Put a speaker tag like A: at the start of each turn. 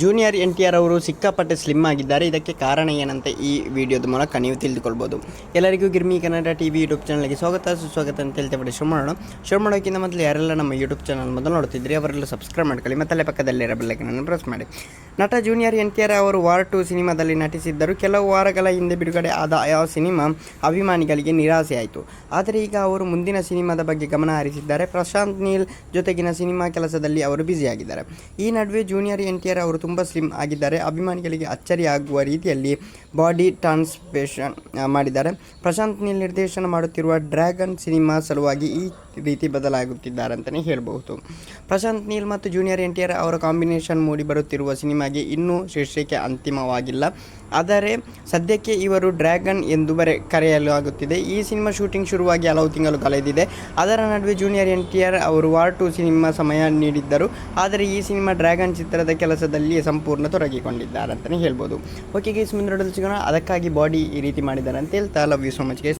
A: Junior N T R ಅವರು ಸಿಕ್ಕಾಪಟ್ಟೆ slim ಆಗಿದ್ದಾರೆ. ಇದಕ್ಕೆ ಕಾರಣ ಏನಂತ ಈ ವಿಡಿಯೋದ ಮೂಲಕ ನೀವು ತಿಳಿದುಕೊಳ್ಬೋದು. ಎಲ್ಲರಿಗೂ Girmi Kannada T V YouTube ಚಾನಲ್ಗೆ ಸ್ವಾಗತ. ಸುಸ್ವಾಗತ ಅಂತ ಹೇಳ್ತಾ ಬಿಡಿ ಶುರು ಮಾಡೋಣ ಶುರು ಮಾಡೋಕ್ಕಿಂತ ಮೊದಲು ಯಾರೆಲ್ಲ ನಮ್ಮ ಯೂಟ್ಯೂಬ್ ಚಾನಲ್ ಮೊದಲು ನೋಡ್ತಿದ್ರಿ, ಅವರೆಲ್ಲ ಸಬ್ಸ್ಕ್ರೈಬ್ ಮಾಡ್ಕೊಳ್ಳಿ. ಮತ್ತೆ ಅಲ್ಲೇ ಪಕ್ಕದಲ್ಲಿರೋ ಬೆಲ್ಲೈಕನನ್ನು ಪ್ರೆಸ್ ಮಾಡಿ. ನಟ ಜೂನಿಯರ್ ಎನ್ ಟಿ ಆರ್ ಅವರು ವಾರ್ ಟು ಸಿನಿಮಾದಲ್ಲಿ ನಟಿಸಿದ್ದರು. ಕೆಲವು ವಾರಗಳ ಹಿಂದೆ ಬಿಡುಗಡೆ ಆದ ಆ ಸಿನಿಮಾ ಅಭಿಮಾನಿಗಳಿಗೆ ನಿರಾಸೆ ಆಯಿತು. ಆದರೆ ಈಗ ಅವರು ಮುಂದಿನ ಸಿನಿಮಾದ ಬಗ್ಗೆ ಗಮನ ಹರಿಸಿದ್ದಾರೆ. ಪ್ರಶಾಂತ್ ನೀಲ್ ಜೊತೆಗಿನ ಸಿನಿಮಾ ಕೆಲಸದಲ್ಲಿ ಅವರು ಬ್ಯುಸಿಯಾಗಿದ್ದಾರೆ ಈ ನಡುವೆ ಜೂನಿಯರ್ ಎನ್ ಟಿ ಆರ್ ಅವರು ತುಂಬ ಸ್ಲಿಮ್ ಆಗಿದ್ದಾರೆ. ಅಭಿಮಾನಿಗಳಿಗೆ ಅಚ್ಚರಿ ಆಗುವ ರೀತಿಯಲ್ಲಿ ಬಾಡಿ ಟ್ರಾನ್ಸ್ಪೇಷನ್ ಮಾಡಿದ್ದಾರೆ. ಪ್ರಶಾಂತ್ ನೀಲ್ ನಿರ್ದೇಶನ ಮಾಡುತ್ತಿರುವ ಡ್ರ್ಯಾಗನ್ ಸಿನಿಮಾ ಸಲುವಾಗಿ ಈ ರೀತಿ ಬದಲಾಗುತ್ತಿದ್ದಾರೆ ಅಂತಲೇ ಹೇಳಬಹುದು. ಪ್ರಶಾಂತ್ ನೀಲ್ ಮತ್ತು ಜೂನಿಯರ್ ಎನ್ ಅವರ ಕಾಂಬಿನೇಷನ್ ಮೂಡಿ ಬರುತ್ತಿರುವ ಸಿನಿಮಾಗೆ ಇನ್ನೂ ಶೀರ್ಷಿಕೆ ಅಂತಿಮವಾಗಿಲ್ಲ. ಆದರೆ ಸದ್ಯಕ್ಕೆ ಇವರು ಡ್ರ್ಯಾಗನ್ ಎಂದು ಬರೆ, ಕರೆಯಲಾಗುತ್ತಿದೆ. ಈ ಸಿನಿಮಾ ಶೂಟಿಂಗ್ ಶುರುವಾಗಿ ಹಲವು ತಿಂಗಳು ಕಳೆದಿದೆ. ಅದರ ನಡುವೆ ಜೂನಿಯರ್ ಎನ್ ಟಿ ಆರ್ ಅವರು ವಾರ್ ಟು ಸಿನಿಮಾ ಸಮಯ ನೀಡಿದ್ದರು. ಆದರೆ ಈ ಸಿನಿಮಾ ಡ್ರ್ಯಾಗನ್ ಚಿತ್ರದ ಕೆಲಸದಲ್ಲಿ ಸಂಪೂರ್ಣ ತೊಡಗಿಕೊಂಡಿದ್ದಾರೆ ಅಂತಲೇ ಹೇಳ್ಬೋದು ಓಕೆ ಗೇಸ್ ಮುಂದೆ ಸಿಗೋಣ. ಅದಕ್ಕಾಗಿ ಬಾಡಿ ಈ ರೀತಿ ಮಾಡಿದ್ದಾರೆ ಅಂತ ಹೇಳ್ತಾ, love you so much guys.